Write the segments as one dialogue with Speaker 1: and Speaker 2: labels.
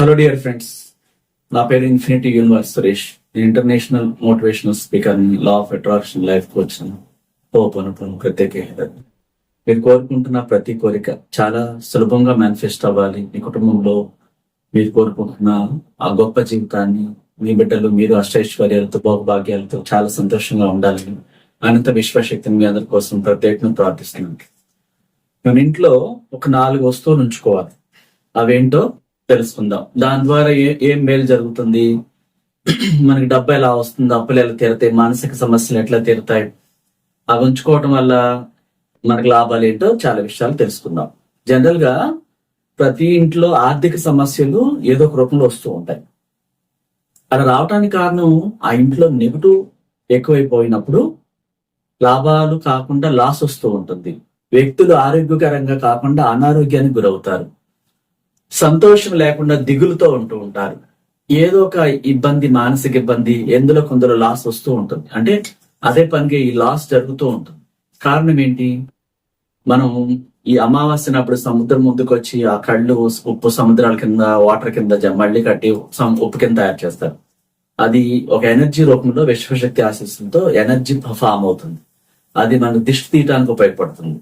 Speaker 1: Hello dear friends నా పేరు infinity universe Suresh. నేను international motivational speaker law of attraction life coach hope అనుకున్న ప్రత్యేక మీరు కోరుకుంటున్న ప్రతి కోరిక చాలా సులభంగా మేనిఫెస్ట్ అవ్వాలి. మీ కుటుంబంలో మీరు కోరుకుంటున్న ఆ గొప్ప జీవితాన్ని మీ బిడ్డలు మీరు అష్టైశ్వర్యాలతో భోగభాగ్యాలతో చాలా సంతోషంగా ఉండాలని అనంత విశ్వశక్తిని మీ అందరి కోసం ప్రత్యేకంగా ప్రార్థిస్తున్నాను. మన ఇంట్లో ఒక నాలుగు వస్తువులు ఉంచుకోవాలి. అవేంటో తెలుసుకుందాం. దాని ద్వారా ఏ ఏం మేలు జరుగుతుంది? మనకి డబ్బు ఎలా వస్తుంది? అప్పులు ఎలా తీరుతాయి? మానసిక సమస్యలు ఎట్లా తీరుతాయి? అవి ఉంచుకోవటం వల్ల మనకు లాభాలు ఏంటో చాలా విషయాలు తెలుసుకుందాం. జనరల్గా ప్రతి ఇంట్లో ఆర్థిక సమస్యలు ఏదో ఒక రూపంలో వస్తూ ఉంటాయి. అలా రావడానికి కారణం ఆ ఇంట్లో నెగిటివ్ ఎక్కువైపోయినప్పుడు లాభాలు కాకుండా లాస్ వస్తూ ఉంటుంది. వ్యక్తులు ఆరోగ్యకరంగా కాకుండా అనారోగ్యానికి గురవుతారు. సంతోషం లేకుండా దిగులుతో ఉంటూ ఉంటారు. ఏదో ఒక ఇబ్బంది మానసిక ఇబ్బంది ఎందులో కొందరు లాస్ వస్తూ ఉంటుంది. అంటే అదే పనికి ఈ లాస్ జరుగుతూ ఉంటుంది. కారణం ఏంటి? మనం ఈ అమావాస్యనప్పుడు సముద్రం ముందుకు వచ్చి ఆ కళ్ళు ఉప్పు సముద్రాల కింద వాటర్ కింద మళ్ళీ కట్టి ఉప్పు కింద తయారు చేస్తారు. అది ఒక ఎనర్జీ రూపంలో విశ్వశక్తి ఆశిస్సులతో ఎనర్జీ ఫామ్ అవుతుంది. అది మనకు దిష్టి తీయడానికి ఉపయోగపడుతుంది.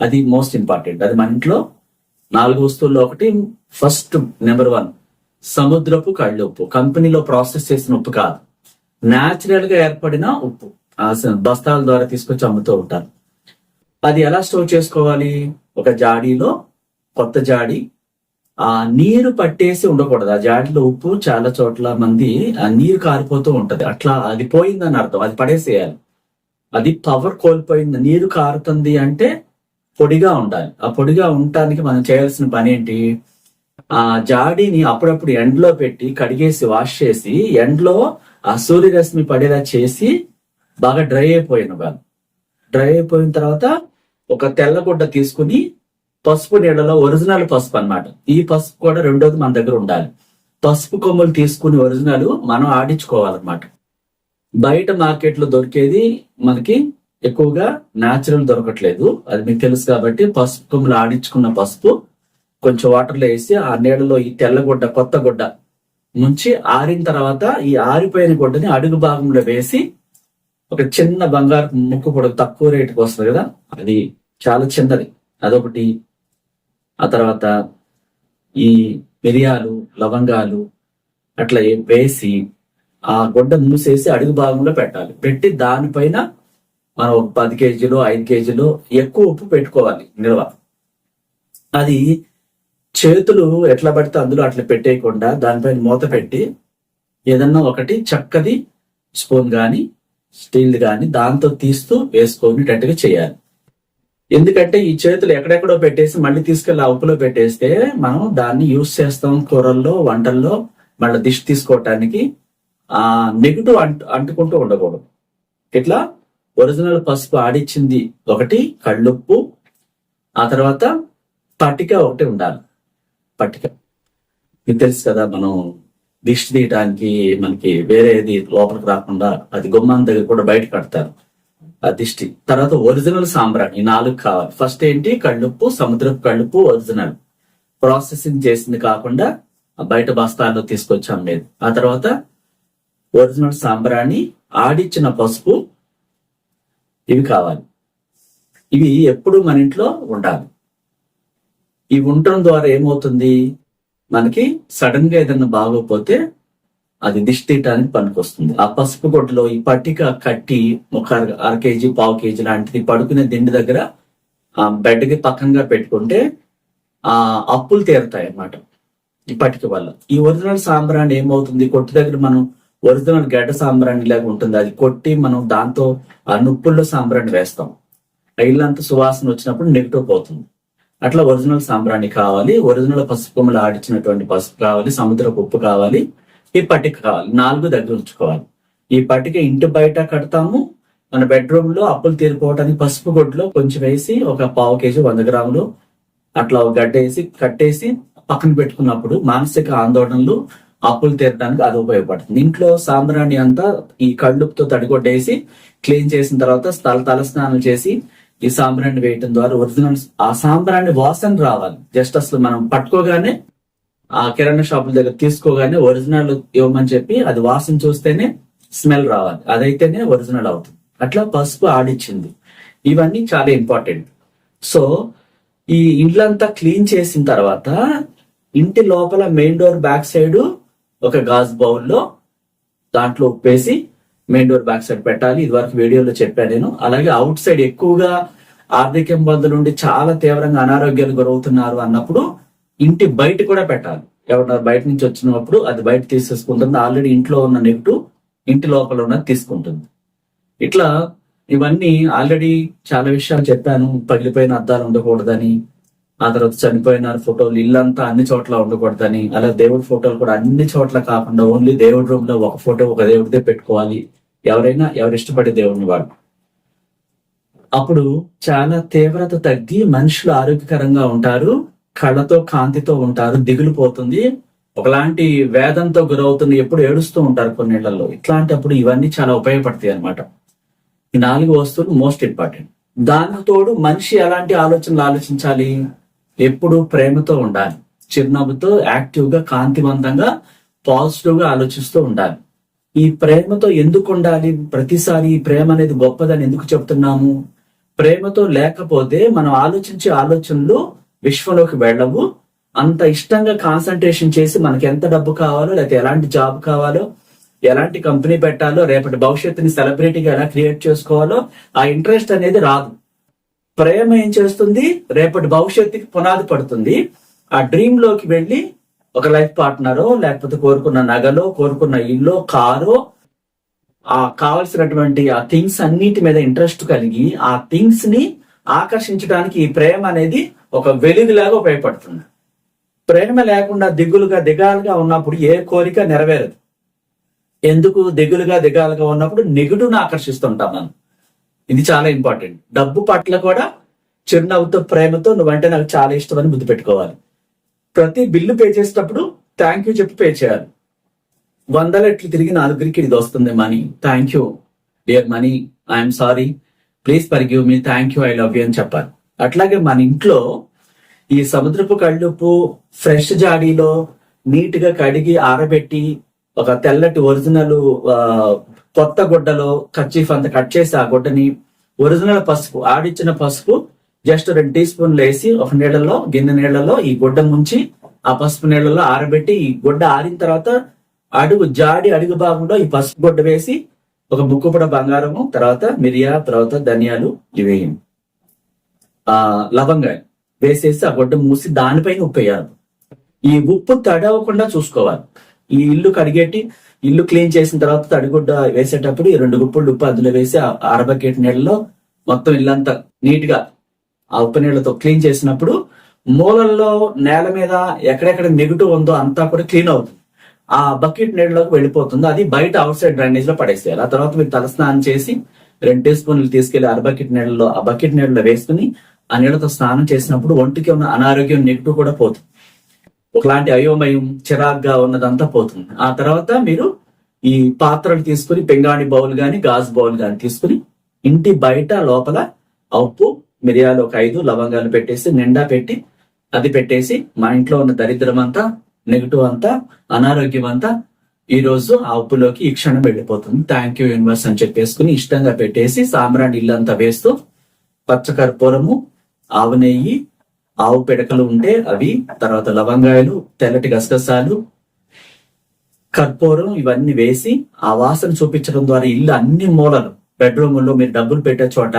Speaker 1: అది మోస్ట్ ఇంపార్టెంట్ అది మన ఇంట్లో నాలుగు వస్తువుల్లో ఒకటి ఫస్ట్ నెంబర్ వన్ సముద్రపు కళ్ళు ఉప్పు. కంపెనీలో ప్రాసెస్ చేసిన ఉప్పు కాదు. న్యాచురల్గా ఏర్పడిన ఉప్పు. బస్తాల ద్వారా తీసుకొచ్చి అమ్ముతూ ఉంటారు. అది ఎలా స్టోర్ చేసుకోవాలి? ఒక జాడీలో కొత్త జాడి. ఆ నీరు పట్టేసి ఉండకూడదు. ఆ జాడిలో ఉప్పు చాలా చోట్ల మంది ఆ నీరు కారిపోతూ ఉంటది. అట్లా అది పోయిందని అర్థం. అది పడేసేయాలి. అది పవర్ కోల్పోయింది. నీరు కారుతుంది అంటే పొడిగా ఉండాలి. ఆ పొడిగా ఉండటానికి మనం చేయాల్సిన పని ఏంటి? ఆ జాడీని అప్పుడప్పుడు ఎండలో పెట్టి కడిగేసి వాష్ చేసి ఎండలో ఆ సూర్యరశ్మి పడేలా చేసి బాగా డ్రై అయిపోయిన వాళ్ళు డ్రై అయిపోయిన తర్వాత ఒక తెల్లగుడ్డ తీసుకుని పసుపు నీళ్ళలో ఒరిజినల్ పసుపు అన్నమాట. ఈ పసుపు కూడా రెండోది మన దగ్గర ఉండాలి. పసుపు కొమ్ములు తీసుకుని ఒరిజినల్ మనం ఆడించుకోవాలన్నమాట. బయట మార్కెట్లో దొరికేది మనకి ఎక్కువగా న్యాచురల్ దొరకట్లేదు. అది మీకు తెలుసు కాబట్టి పసుపు కొమ్ములు ఆడించుకున్న పసుపు కొంచెం వాటర్లో వేసి ఆ నీళ్ళలో ఈ తెల్లగుడ్డ కొత్త గుడ్డ ముంచి ఆరిన తర్వాత ఈ ఆరిపోయిన గుడ్డని అడుగు భాగంలో వేసి ఒక చిన్న బంగారు ముక్కు పొడవు తక్కువ రేటుకి వస్తుంది కదా? అది చాలా చిన్నది. అదొకటి. ఆ తర్వాత ఈ మిరియాలు లవంగాలు అట్లా వేసి ఆ గుడ్డ మూసేసి అడుగు భాగంలో పెట్టాలి. పెట్టి దానిపైన మనం పది కేజీలు ఐదు కేజీలు ఎక్కువ ఉప్పు పెట్టుకోవాలి నిల్వ. అది చేతులు ఎట్లా పడితే అందులో అట్లా పెట్టేయకుండా దానిపైన మూత పెట్టి ఏదన్నా ఒకటి చక్కది స్పూన్ కానీ స్టీల్ కానీ దాంతో తీస్తూ వేసుకునేటట్టుగా చేయాలి. ఎందుకంటే ఈ చేతులు ఎక్కడెక్కడో పెట్టేసి మళ్ళీ తీసుకెళ్ళి ఆ ఉప్పులో పెట్టేస్తే మనం దాన్ని యూస్ చేస్తాం కూరల్లో వంటల్లో మళ్ళీ దిష్టి తీసుకోవటానికి ఆ నెగిటివ్ అంటు అంటుకుంటూ ఉండకూడదు. ఇట్లా ఒరిజినల్ పసుపు ఆడిచ్చింది ఒకటి కళ్ళుప్పు ఆ తర్వాత పట్టిక ఒకటి ఉండాలి. పట్టిక. మీకు తెలుసు కదా మనం దిష్టి తీయడానికి మనకి వేరేది లోపలికి రాకుండా అది గుమ్మం దగ్గర కూడా బయట కడతారు ఆ దిష్టి. తర్వాత ఒరిజినల్ సాంబ్రాణి ఈ నాలుగు కావాలి. ఫస్ట్ ఏంటి? కళ్ళుప్పు సముద్రపు కళ్ళుప్పు ఒరిజినల్. ప్రాసెసింగ్ చేసింది కాకుండా బయట బస్తాల్లో తీసుకొచ్చి అమ్మేది ఆ తర్వాత ఒరిజినల్ సాంబ్రాణి ఆడిచ్చిన పసుపు ఇవి కావాలి. ఇవి ఎప్పుడు మన ఇంట్లో ఉండాలి. ఇవి ఉండటం ద్వారా ఏమవుతుంది? మనకి సడన్గా ఏదైనా బాగోకపోతే అది దిష్టిటానికి పనికొస్తుంది. ఆ పసుపు గొడ్డలో ఈ పట్టిక కట్టి ఒక అర అర కేజీ పావు కేజీ లాంటిది పడుకునే దిండి దగ్గర ఆ బెడ్కి పక్కంగా పెట్టుకుంటే ఆ అప్పులు తీరుతాయి అన్నమాట ఈ పట్టిక వల్ల. ఈ ఒరిజినల్ సాంబ్రాణి ఏమవుతుంది? కొట్టు దగ్గర మనం ఒరిజినల్ గడ్డ సాంబ్రాణి లాగా ఉంటుంది. అది కొట్టి మనం దాంతో ఆ నుప్పుల్లో సాంబ్రాణి వేస్తాం. ఆ ఇల్లంతా సువాసన వచ్చినప్పుడు నెగిటివ్ పోతుంది. అట్లా ఒరిజినల్ సాంబ్రాణి కావాలి. ఒరిజినల్ పసుపు కొమ్మలు ఆడించినటువంటి పసుపు కావాలి. సముద్రపు ఉప్పు కావాలి. ఈ పట్టిక కావాలి. నాలుగు దగ్గర ఉంచుకోవాలి. ఈ పట్టిక ఇంటి బయట కడతాము. మన బెడ్రూమ్లో అప్పులు తీరుకోవడానికి పసుపు గుడ్లో కొంచెం వేసి ఒక పావు కేజీ వంద గ్రాములు అట్లా ఒక గడ్డ వేసి కట్టేసి పక్కన పెట్టుకున్నప్పుడు మానసిక ఆందోళనలు అప్పులు తీరడానికి అది ఉపయోగపడుతుంది. ఇంట్లో సాంబ్రాణి అంతా ఈ కళ్ళుపుతో తడిగొట్టేసి క్లీన్ చేసిన తర్వాత తల తల స్నానం చేసి ఈ సాంబ్రాణి వేయటం ద్వారా ఒరిజినల్ ఆ సాంబ్రాణి వాసన రావాలి. జస్ట్ అసలు మనం పట్టుకోగానే ఆ కిరాణా షాపుల దగ్గర తీసుకోగానే ఒరిజినల్ ఇవ్వమని చెప్పి అది వాసన చూస్తేనే స్మెల్ రావాలి. అదైతేనే ఒరిజినల్ అవుతుంది. అట్లా పసుపు ఆడిచ్చింది. ఇవన్నీ చాలా ఇంపార్టెంట్. సో ఈ ఇండ్లంతా క్లీన్ చేసిన తర్వాత ఇంటి లోపల మెయిన్ డోర్ బ్యాక్ సైడ్ ఒక గాజు బౌల్లో దాంట్లో ఉప్పేసి మెయిన్ డోర్ బ్యాక్ సైడ్ పెట్టాలి. ఇది వరకు వీడియోలో చెప్పాను నేను. అలాగే అవుట్ సైడ్ ఎక్కువగా ఆర్థిక ఇబ్బందులు ఉండి చాలా తీవ్రంగా అనారోగ్యాలు గురవుతున్నారు అన్నప్పుడు ఇంటి బయట కూడా పెట్టాలి. ఎవరన్నా బయట నుంచి వచ్చినప్పుడు అది బయట తీసేసుకుంటుంది. ఆల్రెడీ ఇంట్లో ఉన్న నెగిటివ్ ఇంటి లోపల ఉన్నది తీసుకుంటుంది. ఇట్లా ఇవన్నీ ఆల్రెడీ చాలా విషయాలు చెప్పాను. పగిలిపోయిన అద్దాలు ఉండకూడదని ఆ తర్వాత చనిపోయిన ఫోటోలు ఇల్లంతా అన్ని చోట్ల ఉండకూడదని అలా దేవుడి ఫోటోలు కూడా అన్ని చోట్ల కాకుండా ఓన్లీ దేవుడి రూమ్లో ఒక ఫోటో ఒక దేవుడిదే పెట్టుకోవాలి. ఎవరైనా ఎవరు ఇష్టపడే దేవుడిని వాడు అప్పుడు చాలా తీవ్రత తగ్గి మనుషులు ఆరోగ్యకరంగా ఉంటారు కళ్ళతో కాంతితో ఉంటారు దిగులు పోతుంది. ఒకలాంటి వేదంతో గురవుతుంది ఎప్పుడు ఏడుస్తూ ఉంటారు కొన్నిళ్ళలో. ఇట్లాంటప్పుడు ఇవన్నీ చాలా ఉపయోగపడతాయి అన్నమాట. ఈ నాలుగు వస్తువులు మోస్ట్ ఇంపార్టెంట్ దానితోడు మనిషి ఎలాంటి ఆలోచనలు ఆలోచించాలి? ఎప్పుడు ప్రేమతో ఉండాలి. చిరునవ్వుతో యాక్టివ్గా కాంతివంతంగా పాజిటివ్గా ఆలోచిస్తూ ఉండాలి. ఈ ప్రేమతో ఎందుకు ఉండాలి? ప్రతిసారి ఈ ప్రేమ అనేది గొప్పదని ఎందుకు చెప్తున్నాము? ప్రేమతో లేకపోతే మనం ఆలోచించే ఆలోచనలు విశ్వంలోకి వెళ్ళవు. అంత ఇష్టంగా కాన్సన్ట్రేషన్ చేసి మనకి ఎంత డబ్బు కావాలో లేకపోతే ఎలాంటి జాబ్ కావాలో ఎలాంటి కంపెనీ పెట్టాలో రేపటి భవిష్యత్తుని సెలబ్రిటీగా ఎలా క్రియేట్ చేసుకోవాలో ఆ ఇంట్రెస్ట్ అనేది రాదు. ప్రేమ ఏం చేస్తుంది? రేపటి భవిష్యత్తుకి పునాది పడుతుంది. ఆ డ్రీమ్లోకి వెళ్ళి ఒక లైఫ్ పార్ట్నరో లేకపోతే కోరుకున్న నగలో కోరుకున్న ఇల్లు కారో ఆ కావలసినటువంటి ఆ థింగ్స్ అన్నిటి మీద ఇంట్రెస్ట్ కలిగి ఆ థింగ్స్ని ఆకర్షించడానికి ఈ ప్రేమ అనేది ఒక వెలుగులాగా ఉపయోగపడుతుంది. ప్రేమ లేకుండా దిగులుగా దిగాలుగా ఉన్నప్పుడు ఏ కోరిక నెరవేరదు. ఎందుకు దిగులుగా దిగాలుగా ఉన్నప్పుడు నిగుడును ఆకర్షిస్తుంటాం మనం. ఇది చాలా ఇంపార్టెంట్ డబ్బు పట్ల కూడా చిరునవ్వుతో ప్రేమతో నువ్వంటే నాకు చాలా ఇష్టం అని ముద్దు పెట్టుకోవాలి. ప్రతి బిల్లు పే చేసేటప్పుడు థ్యాంక్ యూ చెప్పి పే చేయాలి. వందల ఎట్లు తిరిగి నలుగురికి ఇది వస్తుంది money. Thank you dear money. I'm sorry please forgive me thank you I love you అని చెప్పాలి. అట్లాగే మన ఇంట్లో ఈ సముద్రపు కళ్ళుప్పు ఫ్రెష్ జాడీలో నీట్గా కడిగి ఆరబెట్టి ఒక తెల్లటి ఒరిజినల్ కొత్త గుడ్డలో కచ్చీఫ్ అంత కట్ చేసి ఆ గుడ్డని ఒరిజినల్ పసుపు ఆడిచ్చిన పసుపు జస్ట్ రెండు టీ స్పూన్లు వేసి ఒక నీళ్ళలో గిన్నె నీళ్ళలో ఈ గుడ్డ ముంచి ఆ పసుపు నీళ్ళలో ఆరబెట్టి ఈ గుడ్డ ఆరిన తర్వాత అడుగు జాడి అడుగు భాగంలో ఈ పసుపు గుడ్డ వేసి ఒక ముక్కుపుడ బంగారము తర్వాత మిరియా తర్వాత ధనియాలు ఇవి వేయండి. ఆ లవంగాయలు వేసేసి ఆ గుడ్డ మూసి దానిపైన ఉప్పు వేయాలి ఈ ఉప్పు తడవకుండా చూసుకోవాలి. ఈ ఇల్లు కడిగేటి ఇల్లు క్లీన్ చేసిన తర్వాత తడిగుడ్డ వేసేటప్పుడు ఈ రెండు గుప్పులు ఉప్పు అందులో వేసి ఆ అరబకెట్ నీళ్ళలో మొత్తం ఇల్లంతా నీట్గా ఆ ఉప్పు నీళ్ళతో క్లీన్ చేసినప్పుడు మూలల్లో నేల మీద ఎక్కడెక్కడ నెగిటివ్ ఉందో అంతా కూడా క్లీన్ అవుతుంది. ఆ బకెట్ నీళ్ళలోకి వెళ్ళిపోతుంది. అది బయట అవుట్ సైడ్ డ్రైనేజ్లో పడేసేయాలి. ఆ తర్వాత మీరు తలస్నానం చేసి రెండు టీ స్పూన్లు తీసుకెళ్ళి అర బకెట్ నీళ్ళలో ఆ బకెట్ నీళ్ళలో వేసుకుని ఆ నీళ్ళతో స్నానం చేసినప్పుడు ఒంటికి ఉన్న అనారోగ్యం నెగిటివ్ కూడా పోతుంది. ఒకలాంటి అయోమయం చిరాగ్గా ఉన్నదంతా పోతుంది. ఆ తర్వాత మీరు ఈ పాత్రలు తీసుకుని పెంగాణి బౌల్ గాని గాజు బౌల్ గాని తీసుకుని ఇంటి బయట లోపల ఉప్పు మిరియాలు ఒక ఐదు లవంగాలు పెట్టేసి నిండా పెట్టి అది పెట్టేసి మా ఇంట్లో ఉన్న దరిద్రం అంతా నెగిటివ్ అంతా అనారోగ్యం అంతా ఈ రోజు ఆ ఉప్పులోకి ఈ క్షణం వెళ్ళిపోతుంది. థ్యాంక్ యూ యూనివర్స్ అని చెప్పేసుకుని ఇష్టంగా పెట్టేసి సామ్రాణి ఇల్లంతా వేస్తూ పచ్చకర్పూరము ఆవు నెయ్యి ఆవు పిడకలు ఉంటే అవి తర్వాత లవంగాయలు తెల్లటి గసగసాలు కర్పూరం ఇవన్నీ వేసి ఆ వాసన చూపించడం ద్వారా ఇల్లు అన్ని మూలలు. బెడ్రూమ్లో మీరు డబ్బులు పెట్టే చోట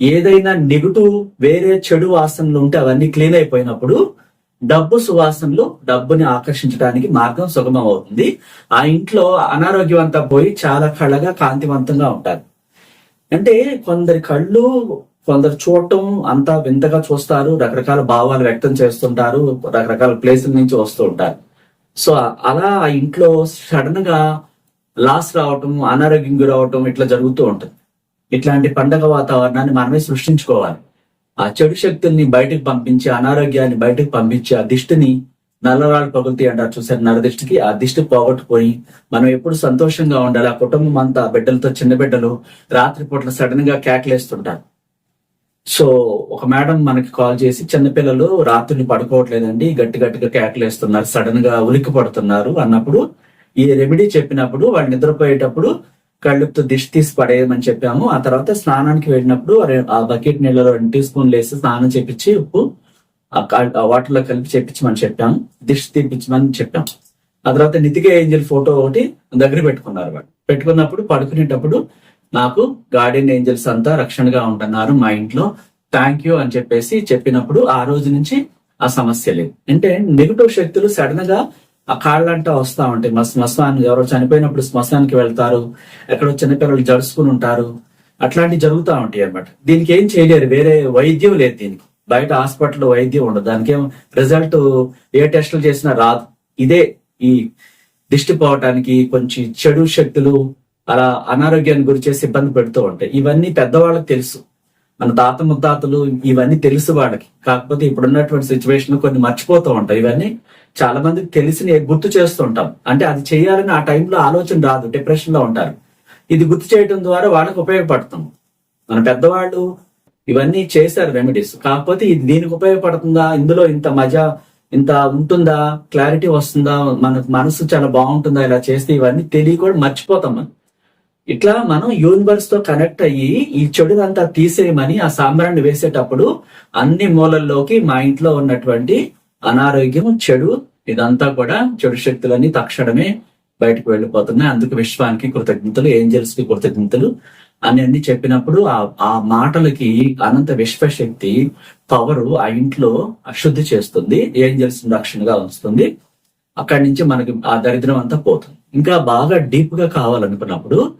Speaker 1: ఏదైనా నెగిటివ్ వేరే చెడు వాసనలు ఉంటే అవన్నీ క్లీన్ అయిపోయినప్పుడు డబ్బు సువాసనలు డబ్బుని ఆకర్షించడానికి మార్గం సుగమం అవుతుంది. ఆ ఇంట్లో అనారోగ్యం అంతా పోయి చాలా కళగా కాంతివంతంగా ఉంటారు. అంటే కొందరి కళ్ళు కొందరు చూడటం అంతా వింతగా చూస్తారు రకరకాల భావాలు వ్యక్తం చేస్తుంటారు రకరకాల ప్లేసుల నుంచి వస్తూ ఉంటారు. సో అలా ఆ ఇంట్లో సడన్గా లాస్ రావటం అనారోగ్యం గురవటం ఇట్లా జరుగుతూ ఉంటుంది. ఇట్లాంటి పండగ వాతావరణాన్ని మనమే సృష్టించుకోవాలి. ఆ చెడు శక్తుల్ని బయటకు పంపించి అనారోగ్యాన్ని బయటకు పంపించి ఆ దిష్టిని నల్లరాళ్ళు పగులుతాయి అంటారు చూసారు నరదిష్టికి ఆ దిష్టి పోగొట్టుకొని మనం ఎప్పుడు సంతోషంగా ఉండాలి. ఆ కుటుంబం అంతా బిడ్డలతో చిన్న బిడ్డలు రాత్రిపూట్ల సడన్గా కేకలేస్తుంటారు. సో ఒక మేడం మనకి కాల్ చేసి చిన్నపిల్లలు రాత్రిని పడుకోవట్లేదండి గట్టి గట్టిగా కేకలేస్తున్నారు సడన్గా ఉలిక్కి పడుతున్నారు అన్నప్పుడు ఈ రెమెడీ చెప్పినప్పుడు వాళ్ళు నిద్రపోయేటప్పుడు కళ్ళుతో దిష్టి తీసి పడేయమని చెప్పాము. ఆ తర్వాత స్నానానికి వెళ్ళినప్పుడు ఆ- బకెట్ నీళ్ళలో రెండు టీ స్పూన్లు వేసి స్నానం చేపించి ఉప్పు ఆ వాటర్లో కలిపి చెప్పించమని చెప్పాము. దిష్టి తీపించమని చెప్పాం ఆ తర్వాత నితికే ఏంజల్ ఫోటో ఒకటి దగ్గర పెట్టుకున్నారు వాళ్ళు. పెట్టుకున్నప్పుడు పడుకునేటప్పుడు నాకు గార్డెన్ ఏంజల్స్ అంతా రక్షణగా ఉంటున్నారు మా ఇంట్లో. థ్యాంక్ యూ అని చెప్పేసి చెప్పినప్పుడు ఆ రోజు నుంచి ఆ సమస్య లేదు. అంటే నెగిటివ్ శక్తులు సడన్గా ఆ కాళ్ళంటా వస్తా ఉంటాయి. మా శ్మశానం ఎవరో చనిపోయినప్పుడు శ్మశానికి వెళ్తారు. ఎక్కడో చిన్నపిల్లలు జరుచుకుని ఉంటారు. అట్లాంటివి జరుగుతూ ఉంటాయి అన్నమాట. దీనికి ఏం చేయలేరు. వేరే వైద్యం లేదు దీనికి. బయట హాస్పిటల్ వైద్యం ఉండదు. దానికి ఏం రిజల్ట్ ఏ టెస్టులు చేసినా రాదు. ఇదే ఈ దిష్టి పోవటానికి కొంచెం చెడు శక్తులు అలా అనారోగ్యానికి గురి చేసి ఇబ్బంది పెడుతూ ఉంటాయి ఇవన్నీ పెద్దవాళ్ళకి తెలుసు. మన తాత ముత్తాతలు ఇవన్నీ తెలుసు వాళ్ళకి. కాకపోతే ఇప్పుడున్నటువంటి సిచ్యువేషన్ కొన్ని మర్చిపోతూ ఉంటాయి. ఇవన్నీ చాలా మందికి తెలిసి గుర్తు చేస్తూ ఉంటాం. అంటే అది చేయాలని ఆ టైంలో ఆలోచన రాదు. డిప్రెషన్లో ఉంటారు. ఇది గుర్తు చేయడం ద్వారా వాళ్ళకి ఉపయోగపడుతుంది. మన పెద్దవాళ్ళు ఇవన్నీ చేశారు రెమెడీస్ కాకపోతే ఇది దీనికి ఉపయోగపడుతుందా? ఇందులో ఇంత మజా ఇంత ఉంటుందా? క్లారిటీ వస్తుందా? మన మనసు చాలా బాగుంటుందా? ఇలా చేస్తే ఇవన్నీ తెలియకుండా మర్చిపోతాం మనం. ఇట్లా మనం యూనివర్స్తో కనెక్ట్ అయ్యి ఈ చెడునంతా తీసేయమని ఆ సాంబ్రాన్ని వేసేటప్పుడు అన్ని మూలల్లోకి మా ఇంట్లో ఉన్నటువంటి అనారోగ్యం చెడు ఇదంతా కూడా చెడు శక్తులన్నీ తక్షణమే బయటకు వెళ్ళిపోతున్నాయి. అందుకు విశ్వానికి కృతజ్ఞతలు ఏంజల్స్కి కృతజ్ఞతలు. అని అన్ని చెప్పినప్పుడు ఆ ఆ మాటలకి అనంత విశ్వశక్తి పవరు ఆ ఇంట్లో అశుద్ధి చేస్తుంది. ఏంజల్స్ రక్షణగా ఉంచుతుంది అక్కడి నుంచి మనకి ఆ దరిద్రం అంతా పోతుంది. ఇంకా బాగా డీప్గా కావాలనుకున్నప్పుడు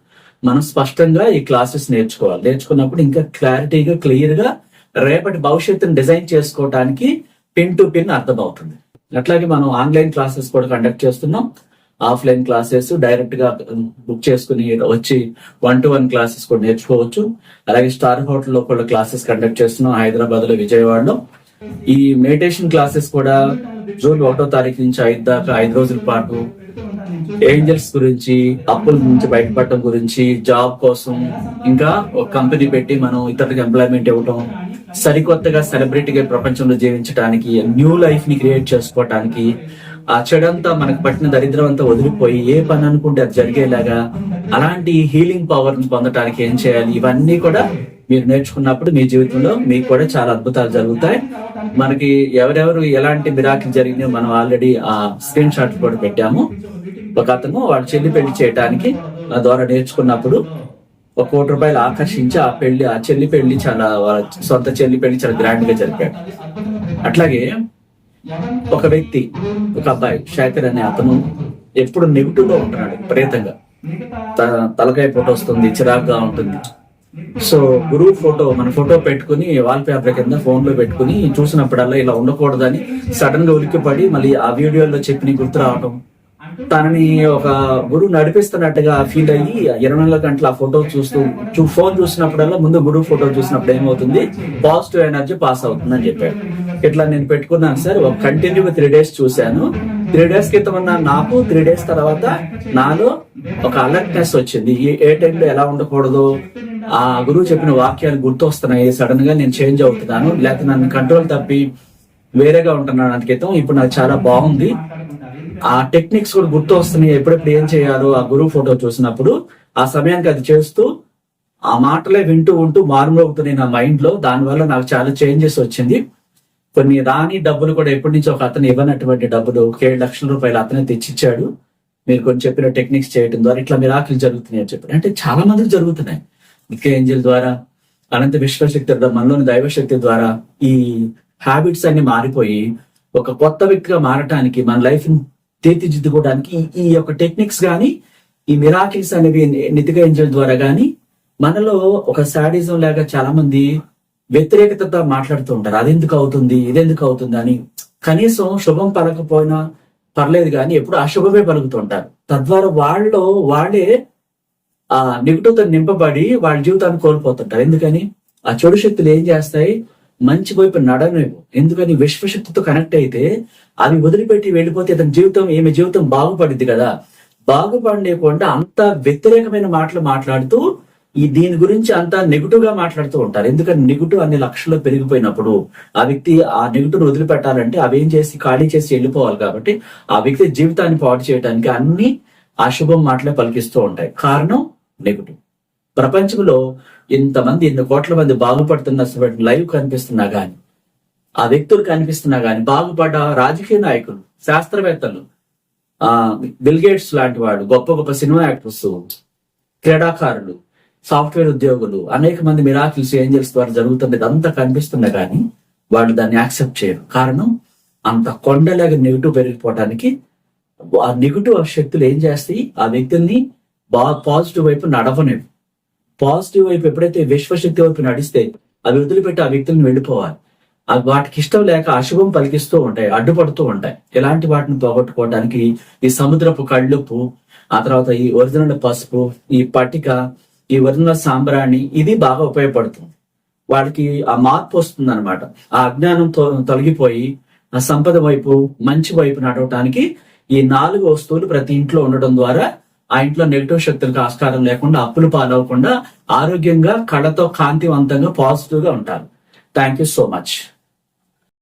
Speaker 1: మనం స్పష్టంగా ఈ క్లాసెస్ నేర్చుకోవాలి. నేర్చుకున్నప్పుడు ఇంకా క్లారిటీగా క్లియర్గా రేపటి భవిష్యత్తును డిజైన్ చేసుకోవడానికి పిన్ టు పిన్ అర్థమవుతుంది. అట్లాగే మనం ఆన్లైన్ క్లాసెస్ కూడా కండక్ట్ చేస్తున్నాం. ఆఫ్లైన్ క్లాసెస్ డైరెక్ట్గా బుక్ చేసుకుని వచ్చి వన్ టు వన్ క్లాసెస్ కూడా నేర్చుకోవచ్చు. అలాగే స్టార్ హోటల్లో కూడా క్లాసెస్ కండక్ట్ చేస్తున్నాం హైదరాబాద్లో విజయవాడలో. ఈ మెడిటేషన్ క్లాసెస్ కూడా జూన్ ఒకటో తారీఖు నుంచి ఐదు దాకా ఐదు రోజుల పాటు ఏంజల్స్ గురించి అప్పుల నుంచి బయటపడటం గురించి జాబ్ కోసం ఇంకా ఒక కంపెనీ పెట్టి మనం ఇతరులకు ఎంప్లాయ్మెంట్ ఇవ్వటం సరికొత్తగా సెలబ్రిటీగా ప్రపంచంలో జీవించడానికి న్యూ లైఫ్ని క్రియేట్ చేసుకోవటానికి ఆ చెడంతా మనకు పట్టిన దరిద్రం అంతా వదిలిపోయి ఏ పని అనుకుంటే అది జరిగేలాగా అలాంటి హీలింగ్ పవర్ని పొందటానికి ఏం చేయాలి? ఇవన్నీ కూడా మీరు నేర్చుకున్నప్పుడు మీ జీవితంలో మీకు కూడా చాలా అద్భుతాలు జరుగుతాయి. మనకి ఎవరెవరు ఎలాంటి మిరాకిల్ జరిగినాయో మనం ఆల్రెడీ ఆ స్క్రీన్ షాట్ కూడా పెట్టాము. ఒక అతను వాళ్ళ చెల్లి పెళ్ళి చేయడానికి నా ద్వారా నేర్చుకున్నప్పుడు ఒక కోటి రూపాయలు ఆకర్షించి ఆ పెళ్ళి ఆ చెల్లి పెళ్ళి చాలా వాళ్ళ సొంత చెల్లి పెళ్ళి చాలా గ్రాండ్గా జరిపాడు. అట్లాగే ఒక వ్యక్తి ఒక అబ్బాయి శేఖర్ అనే అతను ఎప్పుడు నెగిటివ్లో ఉంటున్నాడు విపరీతంగా. తలకాయ ఫోటో వస్తుంది చిరాకుగా ఉంటుంది. సో గురువు ఫోటో మన ఫోటో పెట్టుకుని వాల్ పేపర్ కింద ఫోన్లో పెట్టుకుని చూసినప్పుడల్లా ఇలా ఉండకూడదని సడన్గా ఉలిక్కిపడి మళ్ళీ ఆ వీడియోలో చెప్పి గుర్తు రావటం. తనని ఒక గురువు నడిపిస్తున్నట్టుగా ఫీల్ అయ్యి ఇరవై నాలుగు గంటల ఆ ఫోటో చూస్తూ చూ ఫోన్ చూసినప్పుడల్లా ముందు గురువు ఫోటో చూసినప్పుడు ఏమవుతుంది? పాజిటివ్ ఎనర్జీ పాస్ అవుతుంది అని చెప్పాడు. ఇట్లా నేను పెట్టుకున్నాను సార్. ఒక కంటిన్యూగా త్రీ డేస్ చూశాను. త్రీ డేస్ క్రితం ఉన్న నాకు త్రీ డేస్ తర్వాత నాలో ఒక అలర్ట్నెస్ వచ్చింది. ఏ- టైంలో ఎలా ఉండకూడదు? ఆ గురువు చెప్పిన వాక్యాలు గుర్తొస్తున్నాయి. సడన్గా నేను చేంజ్ అవుతున్నాను. లేకపోతే నన్ను కంట్రోల్ తప్పి వేరేగా ఉంటున్నాను అంత క్రితం. ఇప్పుడు నాకు చాలా బాగుంది. ఆ టెక్నిక్స్ కూడా గుర్తు వస్తున్నాయి ఎప్పుడెప్పుడు ఏం చేయాలో ఆ గురువు ఫోటో చూసినప్పుడు ఆ సమయానికి అది చేస్తూ ఆ మాటలే వింటూ ఉంటూ మారుమోగుతున్నాయి నా మైండ్లో. దానివల్ల నాకు చాలా చేంజెస్ వచ్చింది. కొన్ని రాని డబ్బులు కూడా ఎప్పటి నుంచి ఒక అతను ఇవ్వనటువంటి డబ్బులు ఒక ఏడు లక్షల రూపాయలు అతనే తెచ్చిచ్చాడు. మీరు కొన్ని చెప్పిన టెక్నిక్స్ చేయడం ద్వారా ఇట్లా మిరాకిల్ జరుగుతున్నాయి అని చెప్పారు. అంటే చాలా మందికి జరుగుతున్నాయి. ముఖ్య ఏంజల్ ద్వారా అనంత విశ్వశక్తి మనలోని దైవశక్తి ద్వారా ఈ హ్యాబిట్స్ అన్ని మారిపోయి ఒక కొత్త వ్యక్తిగా మారటానికి మన లైఫ్ని తీర్చిదిద్దుకోవడానికి ఈ- యొక్క టెక్నిక్స్ కానీ ఈ మిరాకిల్స్ అనేవి నితిగా ఏంజల్ ద్వారా కానీ మనలో ఒక సాడిజం లాగా చాలా మంది వ్యతిరేకతతో మాట్లాడుతూ ఉంటారు. అదెందుకు అవుతుంది? ఇదెందుకు అవుతుంది? అని. కనీసం శుభం పలకపోయినా పర్లేదు కానీ ఎప్పుడు అశుభమే పలుకుతుంటారు తద్వారా వాళ్ళు వాళ్ళే ఆ నెగిటివ్ నింపబడి వాళ్ళ జీవితాన్ని కోల్పోతుంటారు. ఎందుకని? ఆ చెడు శక్తులు ఏం చేస్తాయి? మంచి వైపు నడనివ్వు. ఎందుకని? విశ్వశక్తితో కనెక్ట్ అయితే అవి వదిలిపెట్టి వెళ్ళిపోతే అతని జీవితం ఈమె జీవితం బాగుపడింది కదా. బాగుపడలేకుండా అంత వ్యతిరేకమైన మాటలు మాట్లాడుతూ ఈ దీని గురించి అంతా నెగిటివ్గా మాట్లాడుతూ ఉంటారు. ఎందుకంటే నెగిటివ్ అన్ని లక్షలు పెరిగిపోయినప్పుడు ఆ వ్యక్తి ఆ నెగిటివ్ వదిలిపెట్టాలంటే అవేం చేసి ఖాళీ చేసి వెళ్ళిపోవాలి కాబట్టి ఆ వ్యక్తి జీవితాన్ని పాటు చేయడానికి అన్ని అశుభం మాటలే పలికిస్తూ ఉంటాయి. కారణం నెగిటివ్. ప్రపంచంలో ఇంతమంది ఎన్ని కోట్ల మంది బాగుపడుతున్న లైవ్ కనిపిస్తున్నా గాని ఆ వ్యక్తులు కనిపిస్తున్నా గాని బాగుపడ్డ రాజకీయ నాయకులు శాస్త్రవేత్తలు ఆ బిల్గేట్స్ లాంటి వాడు గొప్ప గొప్ప సినిమా యాక్టర్స్ క్రీడాకారులు సాఫ్ట్వేర్ ఉద్యోగులు అనేక మంది మిరాకిల్స్ ఏంజల్స్ ద్వారా జరుగుతున్నది అంతా కనిపిస్తున్నా కానీ వాళ్ళు దాన్ని యాక్సెప్ట్ చేయరు. కారణం అంత కొండలాగా నెగిటివ్ పెరిగిపోవటానికి ఆ నెగిటివ్ శక్తులు ఏం చేస్తాయి? ఆ వ్యక్తుల్ని బాగా పాజిటివ్ వైపు నడవనివి పాజిటివ్ వైపు ఎప్పుడైతే విశ్వశక్తి వైపు నడిస్తే అవి వదిలిపెట్టి ఆ వ్యక్తులను వెళ్ళిపోవాలి. అవి వాటికి ఇష్టం లేక అశుభం పలికిస్తూ ఉంటాయి అడ్డుపడుతూ ఉంటాయి. ఇలాంటి వాటిని పోగొట్టుకోవడానికి ఈ సముద్రపు కళ్ళుప్పు ఆ తర్వాత ఈ ఒరిజినల్ పసుపు ఈ పట్టిక ఈ వర్ణ సాంబ్రాణి ఇది బాగా ఉపయోగపడుతుంది. వాళ్ళకి ఆ మార్పు వస్తుంది అనమాట ఆ అజ్ఞానం తొలగిపోయి ఆ సంపద వైపు మంచి వైపు నడవటానికి ఈ నాలుగు వస్తువులు ప్రతి ఇంట్లో ఉండడం ద్వారా ఆ ఇంట్లో నెగిటివ్ శక్తులకు ఆస్కారం లేకుండా అప్పులు పాలవకుండా ఆరోగ్యంగా కళతో కాంతివంతంగా పాజిటివ్గా ఉంటారు. Thank you so much.